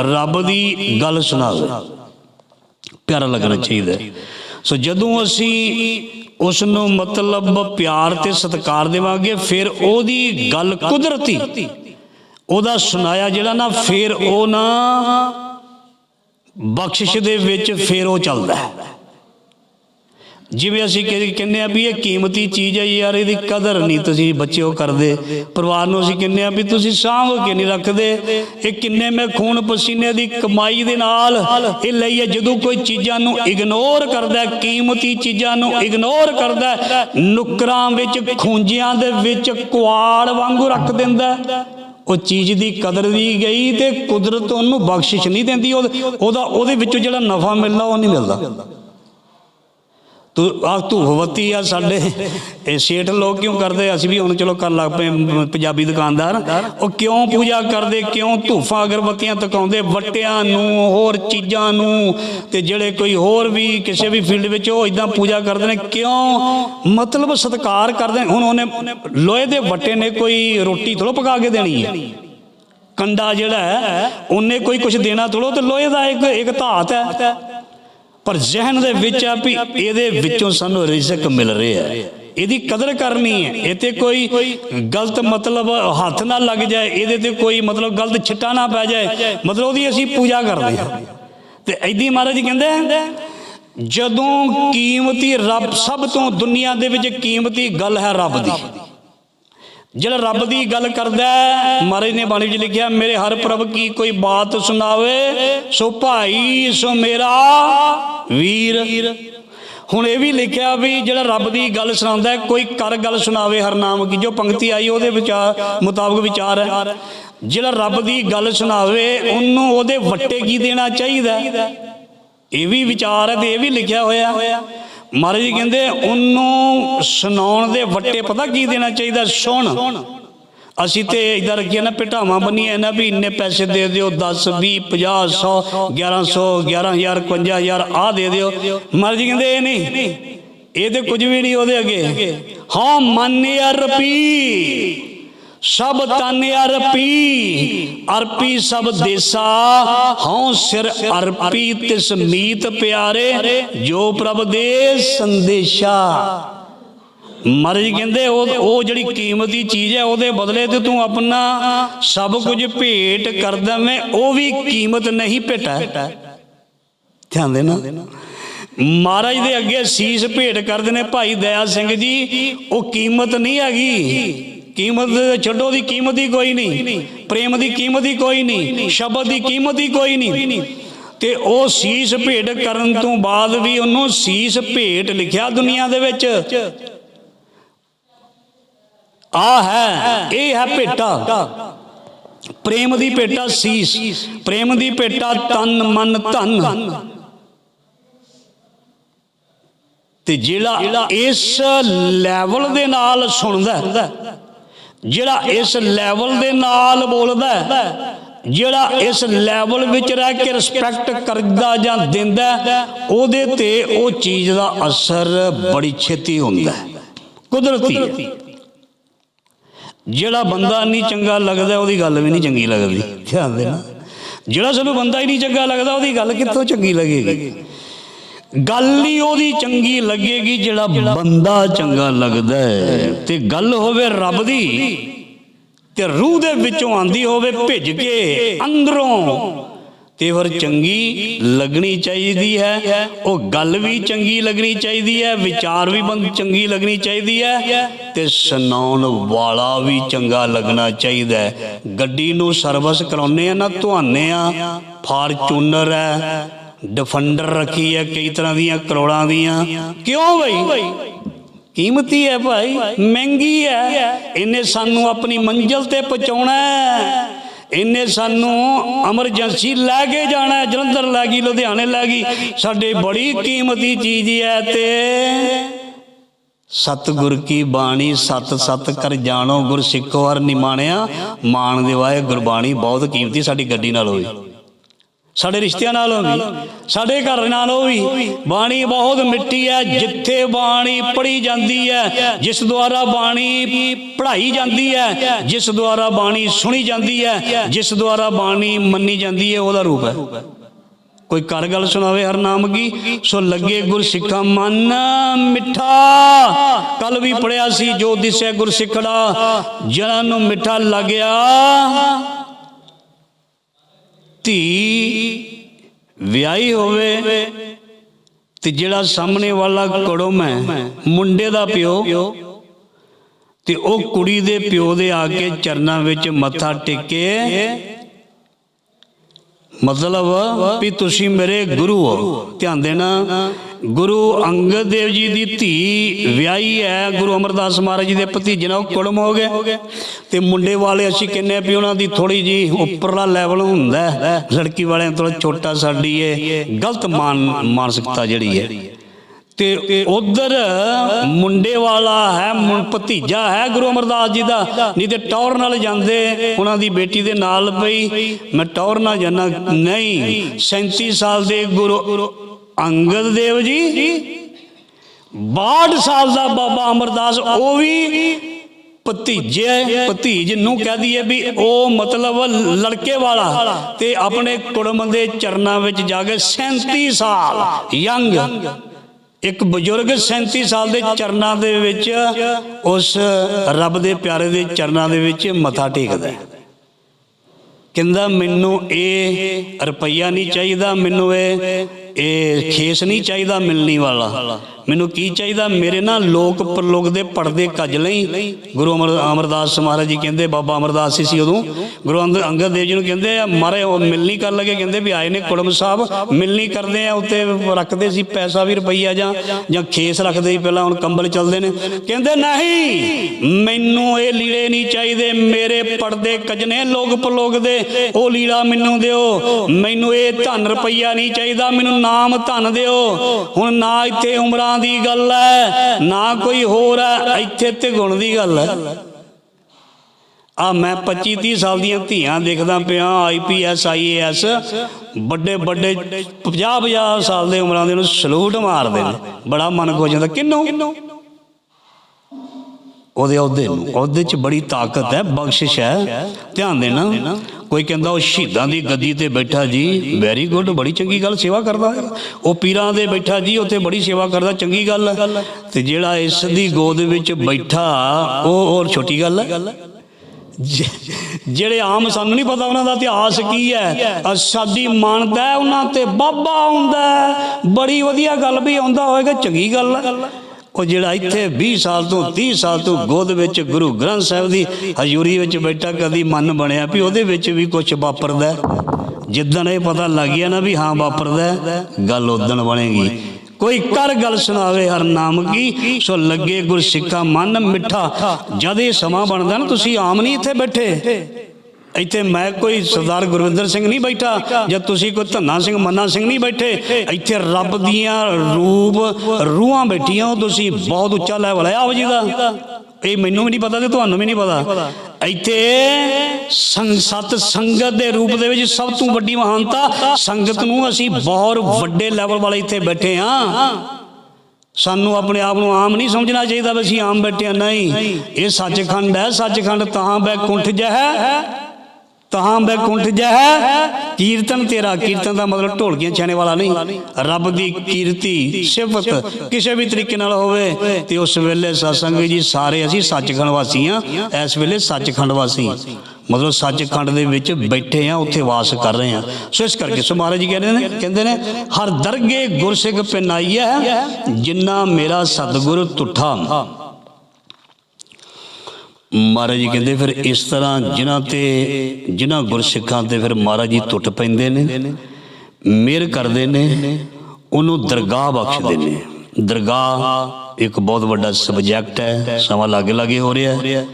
ਰੱਬ ਦੀ ਗੱਲ ਸੁਣਾਵੇ। ਪਿਆਰਾ ਲੱਗਣਾ ਚਾਹੀਦਾ ਸੋ ਜਦੋਂ ਅਸੀਂ ਉਸ ਨੂੰ ਮਤਲਬ ਪਿਆਰ ਤੇ ਸਤਿਕਾਰ ਦੇਵਾਂਗੇ, ਫਿਰ ਉਹਦੀ ਗੱਲ ਕੁਦਰਤੀ, ਉਹਦਾ ਸੁਣਾਇਆ ਜਿਹੜਾ ਨਾ, ਫਿਰ ਉਹ ਨਾ ਬਖਸ਼ਿਸ਼ ਦੇ ਵਿੱਚ ਫਿਰ ਉਹ ਚੱਲਦਾ ਹੈ। ਜਿਵੇਂ ਅਸੀਂ ਕਹਿ- ਕਹਿੰਦੇ ਆ ਵੀ ਇਹ ਕੀਮਤੀ ਚੀਜ਼ ਹੈ ਯਾਰ ਇਹਦੀ ਕਦਰ ਨਹੀਂ ਤੁਸੀਂ ਬੱਚਿਓ ਕਰਦੇ। ਪਰਿਵਾਰ ਨੂੰ ਅਸੀਂ ਕਹਿੰਦੇ ਆ ਵੀ ਤੁਸੀਂ ਸਾਂਭ ਕੇ ਨਹੀਂ ਰੱਖਦੇ। ਇਹ ਕਿੰਨੇ ਮੈਂ ਖੂਨ ਪਸੀਨੇ ਦੀ ਕਮਾਈ ਦੇ ਨਾਲ ਇਹ ਲਈ ਹੈ ਜਦੋਂ ਕੋਈ ਚੀਜ਼ਾਂ ਨੂੰ ਇਗਨੋਰ ਕਰਦਾ ਕੀਮਤੀ ਚੀਜ਼ਾਂ ਨੂੰ ਇਗਨੋਰ ਕਰਦਾ ਹੈ, ਨੁਕਰਾਂ ਵਿੱਚ ਖੂੰਜਿਆਂ ਦੇ ਵਿੱਚ ਕੁਆੜ ਵਾਂਗੂ ਰੱਖ ਦਿੰਦਾ ਉਹ ਚੀਜ਼ ਦੀ ਕਦਰ ਦੀ ਗਈ ਤੇ ਕੁਦਰਤ ਉਹਨੂੰ ਬਖਸ਼ਿਸ਼ ਨਹੀਂ ਦਿੰਦੀ ਉਹਦੇ- ਉਹਦਾ ਉਹਦੇ ਵਿੱਚੋਂ ਜਿਹੜਾ ਨਫਾ ਮਿਲਦਾ ਉਹ ਨਹੀਂ ਮਿਲਦਾ। ਤੂੰ ਆ ਧੂਫਵਤੀ ਆ ਸਾਡੇ। ਇਹ ਸੇਠ ਲੋਕ ਕਿਉਂ ਕਰਦੇ? ਅਸੀਂ ਵੀ ਹੁਣ ਚਲੋ ਕਰ ਲੱਗ ਪਏ ਪੰਜਾਬੀ ਦੁਕਾਨਦਾਰ। ਉਹ ਕਿਉਂ ਪੂਜਾ ਕਰਦੇ? ਕਿਉਂ ਧੂਫਾਂ ਅਗਰਬੱਤੀਆਂ ਤਕਾਉਂਦੇ? ਵੱਟਿਆਂ ਨੂੰ, ਹੋਰ ਚੀਜ਼ਾਂ ਨੂੰ। ਤੇ ਜਿਹੜੇ ਕੋਈ ਹੋਰ ਵੀ ਕਿਸੇ ਵੀ ਫੀਲਡ ਵਿੱਚ ਉਹ ਇਦਾਂ ਪੂਜਾ ਕਰਦੇ ਨੇ, ਕਿਉਂ? ਮਤਲਬ ਸਤਿਕਾਰ ਕਰਦੇ ਨੇ। ਹੁਣ ਉਹਨੇ ਲੋਹੇ ਦੇ ਵੱਟੇ ਨੇ ਕੋਈ ਰੋਟੀ ਥੋੜੋ ਪਕਾ ਕੇ ਦੇਣੀ ਹੈ। ਕੰਡਾ ਜਿਹੜਾ ਹੈ, ਉਹਨੇ ਕੋਈ ਕੁਝ ਦੇਣਾ ਥੋੜੋ ਤੇ ਲੋਹੇ ਦਾ ਇੱਕ ਇੱਕ ਧਾਤ ਹੈ। ਪਰ ਜ਼ਿਹਨ ਦੇ ਵਿੱਚ ਆ ਵੀ ਇਹਦੇ ਵਿੱਚੋਂ ਸਾਨੂੰ ਰਿਜ਼ਕ ਮਿਲ ਰਿਹਾ ਹੈ। ਇਹਦੀ ਕਦਰ ਕਰਨੀ ਹੈ। ਇਹ ਤੇ ਕੋਈ ਗਲਤ ਮਤਲਬ ਹੱਥ ਨਾ ਲੱਗ ਜਾਏ। ਇਹਦੇ ਤੇ ਕੋਈ ਮਤਲਬ ਗਲਤ ਛਿੱਟਾ ਨਾ ਪੈ ਜਾਏ। ਮਤਲਬ ਉਹਦੀ ਅਸੀਂ ਪੂਜਾ ਕਰਦੇ ਹਾਂ। ਤੇ ਐਦੀ ਮਹਾਰਾਜ ਕਹਿੰਦੇ ਜਦੋਂ ਕੀਮਤੀ ਰੱਬ ਸਭ ਤੋਂ ਦੁਨੀਆ ਦੇ ਵਿੱਚ ਕੀਮਤੀ ਗੱਲ ਹੈ ਰੱਬ ਦੀ। ਜਿਹੜਾ ਰੱਬ ਦੀ ਗੱਲ ਕਰਦਾ ਮਹਾਰਾਜ ਨੇ ਬਾਣੀ ਵਿੱਚ ਲਿਖਿਆ, ਮੇਰੇ ਹਰ ਪ੍ਰਭ ਕੀ ਕੋਈ ਬਾਤ ਸੁਣਾਵੇ, ਸੋ ਭਾਈ ਸੋ ਮੇਰਾ ਵੀਰ। ਹੁਣ ਇਹ ਵੀ ਲਿਖਿਆ ਵੀ ਜਿਹੜਾ ਰੱਬ ਦੀ ਗੱਲ ਸੁਣਾਉਂਦਾ ਕੋਈ ਕਰ ਗੱਲ ਸੁਣਾਵੇ ਹਰ ਨਾਮ ਕੀ, ਜੋ ਪੰਕਤੀ ਆਈ ਉਹਦੇ ਵਿਚਾਰ ਮੁਤਾਬਕ ਵਿਚਾਰ ਹੈ। ਜਿਹੜਾ ਰੱਬ ਦੀ ਗੱਲ ਸੁਣਾਵੇ, ਉਹਨੂੰ ਉਹਦੇ ਵੱਟੇ ਕੀ ਦੇਣਾ ਚਾਹੀਦਾ ਇਹ ਵੀ ਵਿਚਾਰ ਹੈ ਤੇ ਇਹ ਵੀ ਲਿਖਿਆ ਹੋਇਆ ਮਹਾਰਾਜ ਜੀ ਕਹਿੰਦੇ ਉਹਨੂੰ ਸੁਣਾਉਣ ਦੇ ਵੱਟੇ ਪਤਾ ਕੀ ਦੇਣਾ ਚਾਹੀਦਾ? ਸੁਣ। ਅਸੀਂ ਤੇ ਇਧਰ ਰੱਖੀਆਂ ਨਾ ਪਿਟਾਵਾਂ ਬੰਨੀਆਂ ਨਾ ਵੀ, ਇੰਨੇ ਪੈਸੇ ਦੇ ਦਿਓ 10 20 50 100 1100 11000 51000 ਆ ਦੇ ਦਿਓ। ਮਹਾਰਾਜ ਜੀ ਕਹਿੰਦੇ, ਇਹ ਨਹੀਂ। ਇਹ ਤੇ ਕੁਝ ਵੀ ਨਹੀਂ ਉਹਦੇ ਅੱਗੇ। ਹਾਂ, ਮਨ ਅਰਪੀ ਸਭ ਤਨ ਅਰਪੀ ਅਰਪੀ ਸਭ ਦੇਸਾ, ਹਉ ਸਿਰ ਅਰਪੀ ਤਿਸ ਮੀਤ ਪਿਆਰੇ, ਜੋ ਪ੍ਰਭ ਦੇ ਸੰਦੇਸ਼ਾ। ਮਹਾਰਾਜ ਕਹਿੰਦੇ, ਉਹ ਉਹ ਜਿਹੜੀ ਕੀਮਤੀ ਚੀਜ਼ ਹੈ, ਉਹਦੇ ਬਦਲੇ ਤੇ ਤੂੰ ਆਪਣਾ ਸਭ ਕੁਝ ਭੇਟ ਕਰ ਦਵੇਂ, ਉਹ ਵੀ ਕੀਮਤ ਨਹੀਂ ਭੇਟਾ। ਧਿਆਨ ਦੇਣਾ। ਮਹਾਰਾਜ ਦੇ ਅੱਗੇ ਸੀਸ ਭੇਟ ਕਰਦੇ ਨੇ, ਭਾਈ ਦਇਆ ਸਿੰਘ ਜੀ, ਉਹ ਕੀਮਤ ਨਹੀਂ ਹੈਗੀ। ਕੀਮਤ ਛੱਡੋ ਦੀ ਕੀਮਤ ਹੀ ਕੋਈ ਨਹੀਂ, ਪ੍ਰੇਮ ਦੀ ਕੀਮਤ ਹੀ ਕੋਈ ਨਹੀਂ, ਸ਼ਬਦ ਦੀ ਕੀਮਤ ਹੀ ਕੋਈ ਨਹੀਂ। ਤੇ ਉਹ ਸੀਸ ਭੇਟ ਕਰਨ ਤੋਂ ਬਾਅਦ ਵੀ ਉਹਨੂੰ ਸੀਸ ਭੇਟ ਲਿਖਿਆ ਦੁਨੀਆ ਦੇ ਵਿੱਚ। ਆ ਹੈ, ਇਹ ਹੈ ਭੇਟਾ। ਪ੍ਰੇਮ ਦੀ ਭੇਟਾ ਸੀਸ, ਪ੍ਰੇਮ ਦੀ ਭੇਟਾ ਤਨ ਮਨ ਧਨ। ਤੇ ਜਿਹੜਾ ਇਸ ਲੈਵਲ ਦੇ ਨਾਲ ਸੁਣਦਾ ਜਿਹੜਾ ਇਸ ਲੈਵਲ ਦੇ ਨਾਲ ਬੋਲਦਾ ਜਿਹੜਾ ਇਸ ਲੈਵਲ ਵਿੱਚ ਰਹਿ ਕੇ ਰਿਸਪੈਕਟ ਕਰਦਾ ਜਾਂ ਦਿੰਦਾ ਉਹਦੇ ਤੇ ਉਹ ਚੀਜ਼ ਦਾ ਅਸਰ ਬੜੀ ਛੇਤੀ ਹੁੰਦਾ ਹੈ। ਕੁਦਰਤੀ ਹੈ। ਜਿਹੜਾ ਬੰਦਾ ਨਹੀਂ ਚੰਗਾ ਲੱਗਦਾ, ਉਹਦੀ ਗੱਲ ਵੀ ਨਹੀਂ ਚੰਗੀ ਲੱਗਦੀ। ਧਿਆਨ ਦੇਣਾ। ਜਿਹੜਾ ਸਾਨੂੰ ਬੰਦਾ ਹੀ ਨਹੀਂ ਚੰਗਾ ਲੱਗਦਾ, ਉਹਦੀ ਗੱਲ ਕਿੱਥੋਂ ਚੰਗੀ ਲੱਗੇਗੀ? ਗੱਲ ਹੀ ਉਹਦੀ ਚੰਗੀ ਲੱਗੇਗੀ ਜਿਹੜਾ ਬੰਦਾ ਚੰਗਾ ਲੱਗਦਾ ਹੈ। ਤੇ ਗੱਲ ਹੋਵੇ ਰੱਬ ਦੀ ਤੇ ਰੂਹ ਦੇ ਵਿੱਚੋਂ ਆਂਦੀ ਹੋਵੇ ਭਿੱਜ ਕੇ ਅੰਦਰੋਂ। ਤੇ ਫਿਰ ਚੰਗੀ ਲੱਗਣੀ ਚਾਹੀਦੀ ਹੈ। ਉਹ ਗੱਲ ਵੀ ਚੰਗੀ ਲੱਗਣੀ ਚਾਹੀਦੀ ਹੈ, ਵਿਚਾਰ ਵੀ ਬੰਦ ਚੰਗੀ ਲੱਗਣੀ ਚਾਹੀਦੀ ਹੈ ਤੇ ਸੁਣਾਉਣ ਵਾਲਾ ਵੀ ਚੰਗਾ ਲੱਗਣਾ ਚਾਹੀਦਾ ਹੈ। ਗੱਡੀ ਨੂੰ ਸਰਵਿਸ ਕਰਾਉਨੇ ਆ ਨਾ ਤੁਹਾਨੇ ਆ ਫਾਰਚੂਨਰ ਹੈ ਡਿਫੈਂਡਰ ਰੱਖੀ ਹੈ ਕਈ ਤਰ੍ਹਾਂ ਦੀਆਂ, ਕਰੋੜਾਂ ਦੀਆਂ। ਕਿਉਂ ਬਈ? ਕੀਮਤੀ ਹੈ ਭਾਈ, ਮਹਿੰਗੀ ਹੈ ਇਹਨੇ ਸਾਨੂੰ ਆਪਣੀ ਮੰਜ਼ਿਲ ਤੇ ਪਹੁੰਚਾਉਣਾ ਹੈ। ਇਹਨੇ ਸਾਨੂੰ ਐਮਰਜੈਂਸੀ ਲੈ ਕੇ ਜਾਣਾ ਜਲੰਧਰ ਲੈ ਗਈ, ਲੁਧਿਆਣੇ ਲੈ ਗਈ। ਸਾਡੇ ਬੜੀ ਕੀਮਤੀ ਚੀਜ਼ ਹੈ ਤੇ ਸਤਿਗੁਰ ਕੀ ਬਾਣੀ ਸਤ ਸਤ ਕਰ ਜਾਣੋ, ਗੁਰ ਸਿੱਖੋ ਹਰ ਨਿਮਾਣਿਆ। ਮਾਣ ਦਿਵਾਏ ਗੁਰਬਾਣੀ ਬਹੁਤ ਕੀਮਤੀ ਸਾਡੀ ਗੱਡੀ ਨਾਲ ਹੋਈ। ਸਾਡੇ ਰਿਸ਼ਤਿਆਂ ਨਾਲੋਂ ਵੀ, ਸਾਡੇ ਘਰ ਨਾਲੋਂ ਵੀ ਬਾਣੀ ਬਹੁਤ ਮਿੱਟੀ ਹੈ, ਜਿੱਥੇ ਬਾਣੀ ਪੜ੍ਹੀ ਜਾਂਦੀ ਹੈ, ਜਿਸ ਦੁਆਰਾ ਬਾਣੀ ਪੜ੍ਹਾਈ ਜਾਂਦੀ ਹੈ, ਜਿਸ ਦੁਆਰਾ ਬਾਣੀ ਸੁਣੀ ਜਾਂਦੀ ਹੈ, ਜਿਸ ਦੁਆਰਾ ਬਾਣੀ ਮੰਨੀ ਜਾਂਦੀ ਹੈ, ਉਹਦਾ ਰੂਪ ਹੈ। ਕੋਈ ਕਰ ਗੱਲ ਸੁਣਾਵੇ ਹਰ ਨਾਮ ਕੀ? ਸੋ ਲੱਗੇ ਗੁਰ ਸਿੱਖਾ ਮਨ ਮਿੱਠਾ। ਕੱਲ ਵੀ ਪੜਿਆ ਸੀ, ਜੋ ਦਿਸੇ ਗੁਰ ਸਿੱਖੜਾ ਜਨਾਂ ਨੂੰ ਮਿੱਠਾ ਲੱਗਿਆ। ਧੀ ਵਿਆਹੀ ਹੋਵੇ ਤੇ ਜਿਹੜਾ ਸਾਹਮਣੇ ਵਾਲਾ ਕੜਮ ਹੈ ਮੁੰਡੇ ਦਾ ਪਿਓ, ਤੇ ਉਹ ਕੁੜੀ ਦੇ ਪਿਓ ਦੇ ਆ ਕੇ ਚਰਨਾਂ ਵਿੱਚ ਮੱਥਾ ਟੇਕੇ, ਮਤਲਬ ਵੀ ਤੁਸੀਂ ਮੇਰੇ ਗੁਰੂ ਹੋ। ਧਿਆਨ ਦੇਣਾ ਗੁਰੂ ਅੰਗਦ ਦੇਵ ਜੀ ਦੀ ਧੀ ਵਿਆਹੀ ਹੈ, ਗੁਰੂ ਅਮਰਦਾਸ ਮਹਾਰਾਜ ਜੀ ਦੇ ਭਤੀਜੇ ਨਾਲ ਕੁੜਮ ਹੋ ਗਏ। ਤੇ ਮੁੰਡੇ ਵਾਲੇ ਅਸੀਂ ਕਹਿੰਨੇ ਵੀ ਉਹਨਾਂ ਦੀ ਥੋੜੀ ਜੀ ਉੱਪਰਲਾ ਲੈਵਲ ਹੁੰਦਾ ਲੜਕੀ ਵਾਲਿਆਂ ਤੋਂ ਛੋਟਾ ਸਾਡੀ ਇਹ ਗਲਤ ਮਾਨਸਿਕਤਾ ਜਿਹੜੀ ਹੈ। ਤੇ ਉਧਰ ਮੁੰਡੇ ਵਾਲਾ ਹੈ, ਮੁੰ ਭਤੀਜਾ ਹੈ ਗੁਰੂ ਅਮਰਦਾਸ ਜੀ ਦਾ। ਨਹੀਂ ਤੇ ਟੌਰ ਨਾਲ ਜਾਂਦੇ ਉਹਨਾਂ ਦੀ ਬੇਟੀ ਦੇ ਨਾਲ ਪਈ ਮੈਂ ਟੌਰ ਨਾਲ ਜਾਣਾ ਨਹੀਂ 37 ਸਾਲ ਦੇ ਗੁਰੂ ਅੰਗਦ ਦੇਵ ਜੀ 62 ਸਾਲ ਦਾ ਬਾਬਾ ਅਮਰਦਾਸ, ਉਹ ਵੀ ਭਤੀਜੇ ਭਤੀਜ ਨੂੰ ਕਹਿ ਦਈਏ ਵੀ ਉਹ ਮਤਲਬ ਲੜਕੇ ਵਾਲਾ ਤੇ ਆਪਣੇ ਕੁੜਮ ਦੇ ਚਰਨਾਂ ਵਿੱਚ ਜਾ ਕੇ 37 ਸਾਲ, ਯੰਗ। ਇੱਕ ਬਜ਼ੁਰਗ 37 ਸਾਲ ਦੇ ਚਰਨਾਂ ਦੇ ਵਿੱਚ, ਉਸ ਰੱਬ ਦੇ ਪਿਆਰੇ ਦੇ ਚਰਨਾਂ ਦੇ ਵਿੱਚ ਮੱਥਾ ਟੇਕਦਾ ਕਹਿੰਦਾ, ਮੈਨੂੰ ਇਹ ਰੁਪਈਆ ਨਹੀਂ ਚਾਹੀਦਾ, ਮੈਨੂੰ ਇਹ ਇਹ ਖੇਸ ਨਹੀਂ ਚਾਹੀਦਾ ਮਿਲਣੀ ਵਾਲਾ। ਮੈਨੂੰ ਕੀ ਚਾਹੀਦਾ? ਮੇਰੇ ਨਾਲ ਲੋਕ ਪ੍ਰਲੋਕ ਦੇ ਪਰਦੇ ਕੱਜ ਲਈ। ਗੁਰੂ ਅਮਰ ਅਮਰਦਾਸ ਮਹਾਰਾਜ ਜੀ ਕਹਿੰਦੇ, ਬਾਬਾ ਅਮਰਦਾਸ ਸੀ ਉਦੋਂ। ਗੁਰੂ ਅੰਗਦ ਦੇਵ ਜੀ ਨੂੰ ਕਹਿੰਦੇ ਆ, ਮਾਰੇ, ਉਹ ਮਿਲਣੀ ਕਰਨ ਲੱਗੇ, ਕਹਿੰਦੇ ਵੀ ਆਏ ਨੇ ਕੁੜਮ ਸਾਹਿਬ, ਮਿਲਣੀ ਕਰਦੇ ਆ, ਉੱਤੇ ਰੱਖਦੇ ਸੀ ਪੈਸਾ ਵੀ ਰੁਪਈਆ ਜਾਂ ਜਾਂ ਖੇਸ ਰੱਖਦੇ ਸੀ ਪਹਿਲਾਂ, ਹੁਣ ਕੰਬਲ ਚੱਲਦੇ ਨੇ। ਕਹਿੰਦੇ, ਨਹੀਂ, ਮੈਨੂੰ ਇਹ ਲੀੜੇ ਨਹੀਂ ਚਾਹੀਦੇ, ਮੇਰੇ ਪਰਦੇ ਕੱਜਨੇ ਲੋਕ ਪ੍ਰਲੋਕ ਦੇ। ਉਹ ਲੀੜਾ ਮੈਨੂੰ ਦਿਓ। ਮੈਨੂੰ ਇਹ ਧਨ ਰੁਪਈਆ ਨਹੀਂ ਚਾਹੀਦਾ, ਮੈਨੂੰ ਨਾਮ ਧਨ ਦਿਓ। ਹੁਣ ਨਾ ਇੱਥੇ ਉਮਰਾਂ ਦੀ ਗੱਲ ਹੈ ਨਾ ਕੋਈ ਹੋਰ ਹੈ ਇੱਥੇ ਤੇ ਗੁਣ ਦੀ ਗੱਲ ਹੈ ਆ ਮੈਂ 25 30 ਸਾਲ ਦੀਆਂ ਧੀਆਂ ਦੇਖਦਾ ਪਿਆ ਆਈਪੀਐਸ ਆਈਏਐਸ ਵੱਡੇ ਵੱਡੇ 50 50 ਸਾਲ ਦੇ ਉਮਰਾਂ ਦੇ ਨੂੰ ਸਲੂਟ ਮਾਰਦੇ ਨੇ। ਬੜਾ ਮਨ ਖੋ ਜਾਂਦਾ ਕਿੰਨੂੰ? ਉਹਦੇ ਅਹੁਦੇ ਨੂੰ। ਅਹੁਦੇ 'ਚ ਬੜੀ ਤਾਕਤ ਹੈ ਬਖਸ਼ਿਸ਼ ਹੈ ਧਿਆਨ ਦੇਣਾ। ਕੋਈ ਕਹਿੰਦਾ ਉਹ ਸ਼ਹੀਦਾਂ ਦੀ ਗੱਦੀ ਤੇ ਬੈਠਾ ਜੀ ਵੈਰੀ ਗੁੱਡ ਬੜੀ ਚੰਗੀ ਗੱਲ ਸੇਵਾ ਕਰਦਾ ਹੈ। ਉਹ ਪੀਰਾਂ ਦੇ ਬੈਠਾ ਜੀ, ਉੱਥੇ ਬੜੀ ਸੇਵਾ ਕਰਦਾ, ਚੰਗੀ ਗੱਲ ਹੈ। ਤੇ ਜਿਹੜਾ ਇਸ ਦੀ ਗੋਦ ਵਿੱਚ ਬੈਠਾ, ਉਹ ਹੋਰ ਛੋਟੀ ਗੱਲ ਹੈ। ਜ- ਜਿਹੜੇ ਆਮ ਸਾਨੂੰ ਨਹੀਂ ਪਤਾ ਉਹਨਾਂ ਦਾ ਇਤਿਹਾਸ ਕੀ ਹੈ। ਸਾਡੀ ਮਾਨਤਾ ਉਹਨਾਂ ਤੇ ਬਾਬਾ ਆਉਂਦਾ ਬੜੀ ਵਧੀਆ ਗੱਲ ਵੀ ਆਉਂਦਾ ਹੋਏਗਾ, ਚੰਗੀ ਗੱਲ ਹੈ। ਉਹ ਜਿਹੜਾ ਇੱਥੇ 20 ਸਾਲ ਤੋਂ 30 ਸਾਲ ਤੋਂ ਗੋਦ ਵਿੱਚ ਗੁਰੂ ਗ੍ਰੰਥ ਸਾਹਿਬ ਦੀ ਹਜ਼ੂਰੀ ਵਿੱਚ ਬੈਠਾ ਕਦੀ ਮਨ ਬਣਿਆ ਵੀ ਉਹਦੇ ਵਿੱਚ ਵੀ ਕੁਝ ਵਾਪਰਦਾ ਜਿੱਦਣ ਇਹ ਪਤਾ ਲੱਗ ਗਿਆ ਨਾ ਵੀ ਹਾਂ ਵਾਪਰਦਾ ਗੱਲ ਉਦਣ ਬਣੇਗੀ। ਕੋਈ ਕਰ ਗੱਲ ਸੁਣਾਵੇ ਹਰ ਨਾਮ ਕੀ, ਸੋ ਲੱਗੇ ਗੁਰਸਿੱਖਾ ਮਨ ਮਿੱਠਾ। ਜਦ ਇਹ ਸਮਾਂ ਬਣਦਾ ਨਾ, ਤੁਸੀਂ ਆਮ ਨਹੀਂ ਇੱਥੇ ਬੈਠੇ। ਇੱਥੇ ਮੈਂ ਕੋਈ ਸਰਦਾਰ ਗੁਰਵਿੰਦਰ ਸਿੰਘ ਨਹੀਂ ਬੈਠਾ, ਜਾਂ ਤੁਸੀਂ ਕੋਈ ਧੰਨਾ ਸਿੰਘ, ਮੰਨਾ ਸਿੰਘ ਨਹੀਂ ਬੈਠੇ। ਇੱਥੇ ਰੱਬ ਦੀਆਂ ਰੂਪ, ਰੂਹਾਂ ਬੈਠੀਆਂ ਹੋ ਤੁਸੀਂ ਬਹੁਤ ਉੱਚਾ ਲੈਵਲ ਹੈ ਆਓ ਜੀ ਦਾ। ਇਹ ਮੈਨੂੰ ਵੀ ਨਹੀਂ ਪਤਾ ਤੇ ਤੁਹਾਨੂੰ ਵੀ ਨਹੀਂ ਪਤਾ। ਇੱਥੇ ਸੰਗ ਸੰਗਤ ਦੇ ਰੂਪ ਦੇ ਵਿੱਚ ਸਭ ਤੋਂ ਵੱਡੀ ਮਹਾਨਤਾ, ਸੰਗਤ ਨੂੰ ਅਸੀਂ ਬਹੁਤ ਵੱਡੇ ਲੈਵਲ ਵਾਲੇ ਇੱਥੇ ਬੈਠੇ ਹਾਂ। ਸਾਨੂੰ ਆਪਣੇ ਆਪ ਨੂੰ ਆਮ ਨਹੀਂ ਸਮਝਣਾ ਚਾਹੀਦਾ ਵੀ ਅਸੀਂ ਆਮ ਬੈਠੇ ਹਾਂ, ਨਹੀਂ। ਇਹ ਸੱਚਖੰਡ ਹੈ, ਸੱਚਖੰਡ ਤਾਂ ਬੈਕੁੰਠ ਜਹ ਤਹਾਂ ਬੈਕੁੰਠ ਜਹ ਕੀਰਤਨ ਤੇਰਾ ਕੀਰਤਨ ਦਾ ਮਤਲਬ ਢੋਲਕੀਆਂ ਛਾਣੇ ਵਾਲਾ ਨਹੀਂ। ਰੱਬ ਦੀ ਕੀਰਤੀ ਸਿਫਤ ਕਿਸੇ ਵੀ ਤਰੀਕੇ ਨਾਲ ਹੋਵੇ ਤੇ ਉਸ ਵੇਲੇ ਸਤਸੰਗ ਜੀ ਸਾਰੇ ਅਸੀਂ ਸੱਚਖੰਡ ਵਾਸੀ ਹਾਂ। ਇਸ ਵੇਲੇ ਸੱਚਖੰਡ ਵਾਸੀ। ਮਤਲਬ ਸੱਚਖੰਡ ਦੇ ਵਿੱਚ ਬੈਠੇ ਆ ਉੱਥੇ ਵਾਸ ਕਰ ਰਹੇ ਆ ਸੋ ਇਸ ਕਰਕੇ ਸੋ ਮਹਾਰਾਜ ਜੀ ਕਹਿੰਦੇ ਨੇ ਕਹਿੰਦੇ ਨੇ ਹਰ ਦਰਗੇ ਗੁਰਸਿੱਖ ਪਿਨਾਈਐ ਜਿੰਨਾ ਮੇਰਾ ਸਤਿਗੁਰ ਤੁਠਾ। ਮਹਾਰਾਜ ਜੀ ਕਹਿੰਦੇ ਫਿਰ ਇਸ ਤਰ੍ਹਾਂ ਜਿਨ੍ਹਾਂ ਤੇ, ਜਿਨ੍ਹਾਂ ਗੁਰਸਿੱਖਾਂ ਤੇ ਫਿਰ ਮਹਾਰਾਜ ਜੀ ਟੁੱਟ ਪੈਂਦੇ ਨੇ, ਮਿਹਰ ਕਰਦੇ ਨੇ, ਉਹਨੂੰ ਦਰਗਾਹ ਬਖਸ਼ਦੇ ਨੇ। ਦਰਗਾਹ ਇੱਕ ਬਹੁਤ ਵੱਡਾ ਸਬਜੈਕਟ ਹੈ, ਸਮਾਂ ਲਾਗੇ ਲਾਗੇ ਹੋ ਰਿਹਾ ਹੈ।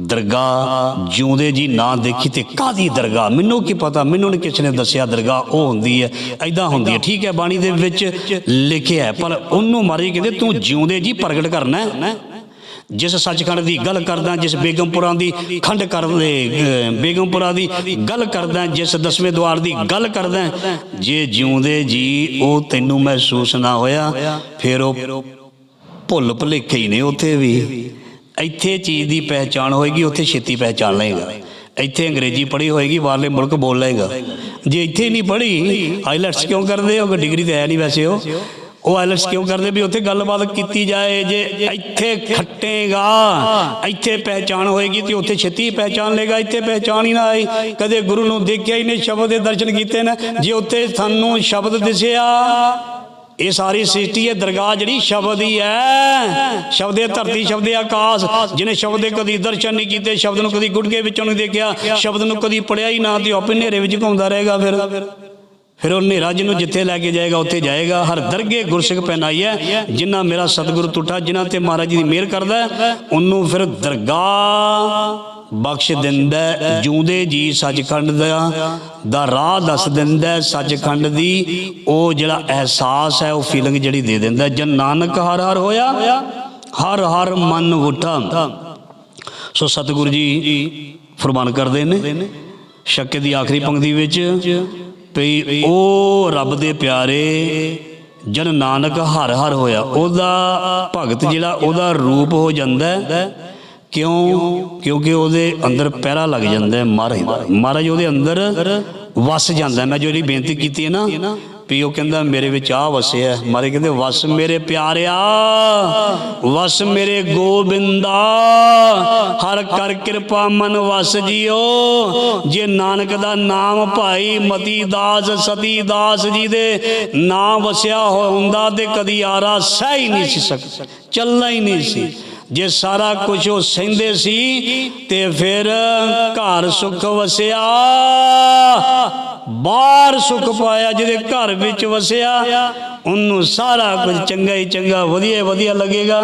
ਦਰਗਾਹ ਜਿਉਂਦੇ ਜੀ ਨਾ ਦੇਖੀ ਤੇ ਕਾਦੀ ਦਰਗਾਹ? ਮੈਨੂੰ ਕੀ ਪਤਾ? ਮੈਨੂੰ ਨਹੀਂ ਕਿਸੇ ਨੇ ਦੱਸਿਆ ਦਰਗਾਹ ਉਹ ਹੁੰਦੀ ਹੈ ਐਦਾਂ ਹੁੰਦੀ ਹੈ। ਠੀਕ ਹੈ, ਬਾਣੀ ਦੇ ਵਿੱਚ ਲਿਖਿਆ ਪਰ ਉਹਨੂੰ ਮਾਰੇ ਕਹਿੰਦੇ ਤੂੰ ਜਿਉਂਦੇ ਜੀ ਪ੍ਰਗਟ ਕਰਨਾ ਜਿਸ ਸੱਚਖੰਡ ਦੀ ਗੱਲ ਕਰਦਾ, ਜਿਸ ਬੇਗਮਪੁਰਾਂ ਦੀ ਖੰਡ ਕਰਦੇ ਬੇਗਮਪੁਰਾ ਦੀ ਗੱਲ ਕਰਦਾ, ਜਿਸ ਦਸਵੇਂ ਦਵਾਰ ਦੀ ਗੱਲ ਕਰਦਾ, ਜੇ ਜਿਉਂਦੇ ਜੀ, ਉਹ ਤੈਨੂੰ ਮਹਿਸੂਸ ਨਾ ਹੋਇਆ, ਫਿਰ ਉਹ ਭੁੱਲ ਭੁਲੇਖੇ ਹੀ ਨੇ ਉੱਥੇ ਵੀ। ਇੱਥੇ ਚੀਜ਼ ਦੀ ਪਹਿਚਾਣ ਹੋਏਗੀ, ਉੱਥੇ ਛੇਤੀ ਪਹਿਚਾਣ ਲਏਗਾ। ਇੱਥੇ ਅੰਗਰੇਜ਼ੀ ਪੜ੍ਹੀ ਹੋਏਗੀ, ਬਾਹਰਲੇ ਮੁਲਕ ਬੋਲ ਲਏਗਾ। ਜੇ ਇੱਥੇ ਨਹੀਂ ਪੜ੍ਹੀ ਆਈਲੈਟਸ ਕਿਉਂ ਕਰਦੇ ਹੋ? ਡਿਗਰੀ ਤਾਂ ਹੈ ਨਹੀਂ ਵੈਸੇ ਉਹ। ਉਹ ਆਈਲੈਟਸ ਕਿਉਂ ਕਰਦੇ ਵੀ ਉੱਥੇ ਗੱਲਬਾਤ ਕੀਤੀ ਜਾਏ ਜੇ ਇੱਥੇ ਖੱਟੇਗਾ, ਇੱਥੇ ਪਹਿਚਾਣ ਹੋਏਗੀ ਤੇ ਉੱਥੇ ਛੇਤੀ ਪਹਿਚਾਣ ਲੇਗਾ ਇੱਥੇ ਪਹਿਚਾਣ ਹੀ ਨਾ ਆਈ ਕਦੇ ਗੁਰੂ ਨੂੰ ਦੇਖਿਆ ਹੀ ਨਹੀਂ, ਸ਼ਬਦ ਦੇ ਦਰਸ਼ਨ ਕੀਤੇ ਨੇ। ਜੇ ਉੱਥੇ ਸਾਨੂੰ ਸ਼ਬਦ ਦਿਸਿਆ, ਇਹ ਸਾਰੀ ਸ੍ਰਿਸ਼ਟੀ ਹੈ ਦਰਗਾਹ ਜਿਹੜੀ ਸ਼ਬਦ ਹੀ ਹੈ, ਸ਼ਬਦ ਧਰਤੀ, ਸ਼ਬਦੇ ਆਕਾਸ਼। ਜਿਹਨੇ ਸ਼ਬਦ ਦੇ ਕਦੀ ਦਰਸ਼ਨ ਨਹੀਂ ਕੀਤੇ, ਸ਼ਬਦ ਨੂੰ ਕਦੀ ਗੁਟਕੇ ਵਿੱਚੋਂ ਨਹੀਂ ਦੇਖਿਆ, ਸ਼ਬਦ ਨੂੰ ਕਦੀ ਪੜਿਆ ਹੀ ਨਾ ਤੇ ਆਪੇ ਹਨੇਰੇ ਵਿੱਚ ਘੁੰਮਦਾ ਰਹੇਗਾ ਫਿਰ। ਫਿਰ ਉਹ ਹਨੇਰਾ ਜਿਹਨੂੰ ਜਿੱਥੇ ਲੈ ਕੇ ਜਾਏਗਾ ਉੱਥੇ ਜਾਏਗਾ। ਹਰ ਦਰਗੇ ਗੁਰਸਿੱਖ ਪਹਿਨਾਈ ਜਿਨ੍ਹਾਂ ਮੇਰਾ ਸਤਿਗੁਰੂ ਟੁੱਟਾ ਜਿਨ੍ਹਾਂ ਤੇ ਮਹਾਰਾਜ ਜੀ ਦੀ ਮਿਹਰ ਕਰਦਾ ਉਹਨੂੰ ਫਿਰ ਦਰਗਾਹ ਬਖਸ਼ ਦਿੰਦਾ ਹੈ, ਜੀ ਸੱਚਖੰਡ ਦਾ ਦਾ ਰਾਹ ਦੱਸ ਦਿੰਦਾ ਸੱਚਖੰਡ ਦੀ। ਉਹ ਜਿਹੜਾ ਅਹਿਸਾਸ ਹੈ ਉਹ ਫੀਲਿੰਗ ਜਿਹੜੀ ਦੇ ਦਿੰਦਾ ਹੈ। ਜਨ ਨਾਨਕ ਹਰ ਹਰ ਹੋਇਆ ਹਰ ਹਰ ਮਨ ਉਠਾ। ਸੋ ਸਤਿਗੁਰੂ ਜੀ ਫਰਮਾਨ ਕਰਦੇ ਨੇ ਸ਼ੱਕੇ ਦੀ ਆਖਰੀ ਪੰਕਤੀ ਵਿੱਚ ਵੀ ਉਹ ਰੱਬ ਦੇ ਪਿਆਰੇ ਜਨ ਨਾਨਕ ਹਰ ਹਰ ਹੋਇਆ। ਉਹਦਾ ਭਗਤ ਜਿਹੜਾ, ਉਹਦਾ ਰੂਪ ਹੋ ਜਾਂਦਾ ਕਿਉਂ? ਕਿਉਂਕਿ ਉਹਦੇ ਅੰਦਰ ਪਹਿਰਾ ਲੱਗ ਜਾਂਦਾ ਮਹਾਰਾਜ ਮਹਾਰਾਜ ਉਹਦੇ ਅੰਦਰ ਵਸ ਜਾਂਦਾ ਮੈਂ ਜਿਹੜੀ ਬੇਨਤੀ ਕੀਤੀ ਹੈ ਨਾ ਵੀ ਉਹ ਕਹਿੰਦਾ ਮੇਰੇ ਵਿੱਚ ਆ ਵਸਿਆ ਮਾਰੇ ਕਹਿੰਦੇ, ਵਸ ਮੇਰੇ ਪਿਆਰਿਆ, ਵਸ ਮੇਰੇ ਗੋਬਿੰਦਾ, ਹਰ ਕਰ ਕਿਰਪਾ ਮਨ ਵਸ ਜੀਓ। ਜੇ ਨਾਨਕ ਦਾ ਨਾਮ ਭਾਈ ਮਤੀ ਦਾਸ, ਸਤੀ ਦਾਸ ਜੀ ਦੇ ਨਾਮ ਵਸਿਆ ਹੋ- ਹੁੰਦਾ, ਤੇ ਕਦੀ ਆਰਾ ਸਹਿ ਹੀ ਨਹੀਂ ਸੀ ਸਕ ਚੱਲਣਾ ਹੀ ਨਹੀਂ ਸੀ। ਜੇ ਸਾਰਾ ਕੁਝ ਉਹ ਸਹਿੰਦੇ ਸੀ, ਤੇ ਫਿਰ ਘਰ ਸੁਖ ਵਸਿਆ। ਬਾਹਰ ਸੁਖ ਪਾਇਆ, ਜਿਹਦੇ ਘਰ ਵਿੱਚ ਵਸਿਆ, ਉਹਨੂੰ ਸਾਰਾ ਕੁਝ ਚੰਗਾ ਹੀ ਚੰਗਾ, ਵਧੀਆ ਵਧੀਆ ਲੱਗੇਗਾ।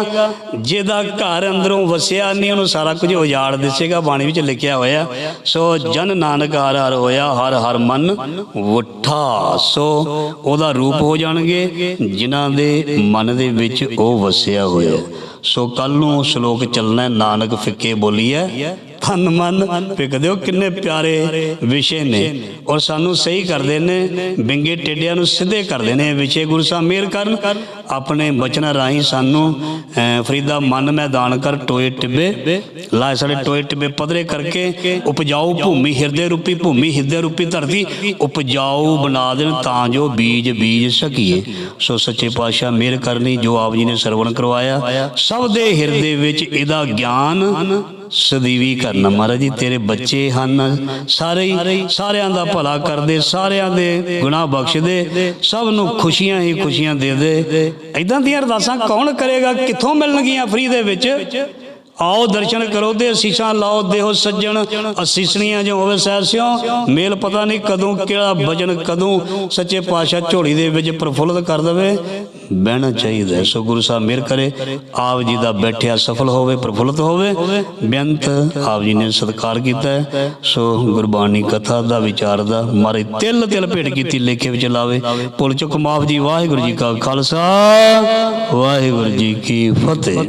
ਜਿਹਦਾ ਘਰ ਅੰਦਰੋਂ ਵਸਿਆ ਨਹੀਂ, ਉਹਨੂੰ ਸਾਰਾ ਕੁਝ ਉਜਾੜ ਦਿਸੇਗਾ, ਬਾਣੀ ਵਿੱਚ ਲਿਖਿਆ ਹੋਇਆ। ਸੋ ਜਨ ਨਾਨਕ ਹਰ ਹਰ ਹੋਇਆ, ਹਰ ਹਰ ਮਨ ਵਠਾ ਸੋ ਉਹਦਾ ਰੂਪ ਹੋ ਜਾਣਗੇ, ਜਿਨ੍ਹਾਂ ਦੇ ਮਨ ਦੇ ਵਿੱਚ ਉਹ ਵਸਿਆ ਹੋਇਆ। ਸੋ ਕੱਲ ਨੂੰ ਸ਼ਲੋਕ ਚੱਲਣਾ ਨਾਨਕ ਫਿੱਕੇ ਬੋਲੀਐ ਤਨ ਮਨ ਪਿਕਦੇ ਹੋ। ਕਿੰਨੇ ਪਿਆਰੇ ਵਿਸ਼ੇ ਨੇ। ਔਰ ਸਾਨੂੰ ਸਹੀ ਕਰਦੇ ਨੇ। ਬਿੰਗੇ ਟੇਡਿਆਂ ਨੂੰ ਸਿੱਧੇ ਕਰਦੇ ਨੇ। ਵਿਸ਼ੇ ਗੁਰੂ ਸਾਹਿਬ ਮਿਹਰ ਕਰਨ। ਆਪਣੇ ਬਚਨਾਂ ਰਾਹੀਂ ਸਾਨੂੰ ਫਰੀਦਾ ਮਨ ਮੈਦਾਨ ਕਰ ਟੋਏ ਟਿੱਬੇ। ਲਾ ਸਾਡੇ ਟੋਏ ਟਿੱਬੇ ਪਧਰੇ ਕਰਕੇ ਉਪਜਾਊ ਭੂਮੀ, ਹਿਰਦੇ ਰੂਪੀ ਭੂਮੀ, ਹਿਰਦੇ ਰੂਪੀ ਧਰਤੀ ਉਪਜਾਊ ਬਣਾ ਦੇਣ ਤਾਂ ਜੋ ਬੀਜ ਬੀਜ ਸਕੀਏ। ਸੋ ਸੱਚੇ ਪਾਤਸ਼ਾਹ ਮਿਹਰ ਕਰਨੀ ਜੋ ਆਪ ਜੀ ਨੇ ਸਰਵਣ ਕਰਵਾਇਆ। ਸਭ ਦੇ ਹਿਰਦੇ ਵਿੱਚ ਇਹਦਾ ਗਿਆਨ ਸਦੀਵੀ ਕਰਨਾ ਮਹਾਰਾਜ ਜੀ, ਤੇਰੇ ਬੱਚੇ ਹਨ। ਸਾਰੇ ਹੀ ਸਾਰਿਆਂ ਦਾ ਭਲਾ ਕਰਦੇ, ਸਾਰਿਆਂ ਦੇ ਗੁਨਾਹ ਬਖਸ਼ ਦੇ ਸਭ ਨੂੰ ਖੁਸ਼ੀਆਂ ਹੀ ਖੁਸ਼ੀਆਂ ਦੇ ਦੇ। ਇਦਾਂ ਦੀਆਂ ਅਰਦਾਸਾਂ ਕੌਣ ਕਰੇਗਾ? ਕਿੱਥੋਂ ਮਿਲਣਗੀਆਂ ਫ੍ਰੀ ਦੇ ਵਿੱਚ? ਆਓ ਦਰਸ਼ਨ ਕਰੋ ਤੇ ਅਸੀਸਾਂ ਲਾਓ, ਦੇਹੋ ਸੱਜਣ, ਅਸੀਸਣੀਆਂ ਜੋ ਹੋਵੇ ਸਹਿ ਸਿਓ। ਮੇਲ ਪਤਾ ਨਹੀਂ ਕਦੋਂ, ਕਿਹੜਾ ਭਜਨ ਕਦੋਂ, ਸੱਚੇ ਪਾਤਸ਼ਾਹ ਝੋਲੀ ਦੇ ਵਿੱਚ ਪ੍ਰਫੁੱਲਤ ਕਰ ਦੇਵੇ। ਬਹਿਣਾ ਚਾਹੀਦਾ ਸੋ ਗੁਰੂ ਸਾਹਿਬ ਮਿਹਰ ਕਰੇ। ਆਪ ਜੀ ਦਾ ਬੈਠਿਆ ਸਫਲ ਹੋਵੇ, ਪ੍ਰਫੁੱਲਤ ਹੋਵੇ। ਬੇਅੰਤ ਆਪ ਜੀ ਨੇ ਸਤਿਕਾਰ ਕੀਤਾ ਹੈ। ਸੋ ਗੁਰਬਾਣੀ ਕਥਾ ਦਾ ਵਿਚਾਰ ਦਾ ਮਾਰੇ ਤਿਲ ਤਿਲ ਭੇਟ ਕੀਤੀ, ਲੇਖੇ ਵਿੱਚ ਲਾਵੇ। ਭੁੱਲ ਚੁੱਕ ਮਾਫ ਜੀ, ਵਾਹਿਗੁਰੂ ਜੀ ਕਾ ਖਾਲਸਾ, ਵਾਹਿਗੁਰੂ ਜੀ ਕੀ ਫਤਿਹ।